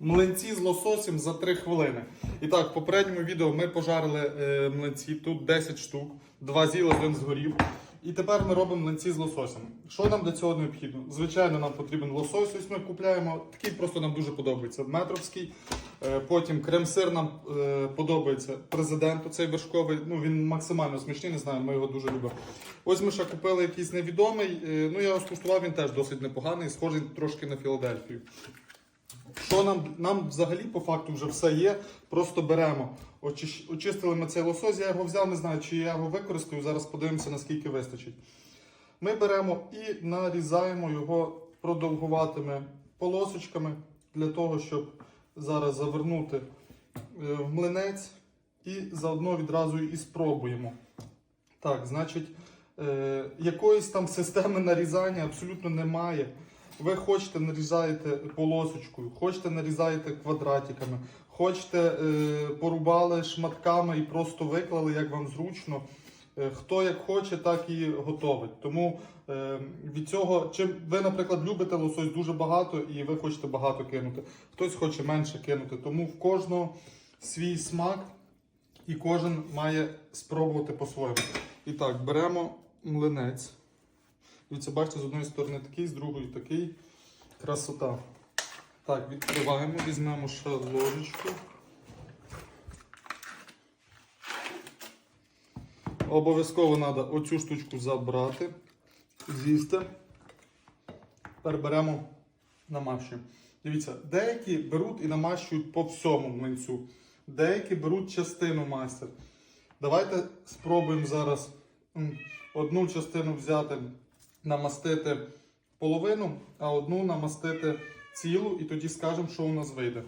Млинці з лососем за 3 хвилини. І так, в попередньому відео ми пожарили е, млинці, тут 10 штук, 2 з'їли, один згорів. І тепер ми робимо млинці з лососем. Що нам для цього необхідно? Звичайно, нам потрібен лосось. Ось ми купляємо. Такий просто нам дуже подобається. Метровський. Е, Потім крем-сир нам е, подобається. Президент оцей вершковий. Ну він максимально смачний, не знаю, ми його дуже любимо. Ось ми ще купили якийсь невідомий. е, Ну я його скуштував, він теж досить непоганий, схожий трошки на Філадельфію. Що нам, нам взагалі по факту вже все є. Просто беремо, очищ, очистили ми цей лосось, я його взяв, не знаю, чи я його використаю. Зараз подивимося, наскільки вистачить. Ми беремо і нарізаємо його продовгуватими полосочками для того, щоб зараз завернути е, в млинець і заодно відразу і спробуємо. Так, значить, е, якоїсь там системи нарізання абсолютно немає. Ви хочете нарізаєте полосочкою, хочете нарізаєте квадратиками, хочете е, порубали шматками і просто виклали, як вам зручно. Е, Хто як хоче, так і готовить. Тому е, від цього, чим ви, наприклад, любите лосось дуже багато і ви хочете багато кинути, хтось хоче менше кинути. Тому в кожного свій смак і кожен має спробувати по-своєму. І так, беремо млинець. Дивіться, бачите, з одної сторони такий, з другої такий. Красота. Так, відкриваємо, візьмемо ще ложечку. Обов'язково треба оцю штучку забрати, з'їсти. Тепер беремо намащуємо. Дивіться, деякі беруть і намащують по всьому млинцю. Деякі беруть частину мастер. Давайте спробуємо зараз одну частину взяти, намастити половину, а одну намастити цілу, і тоді скажемо, що у нас вийде.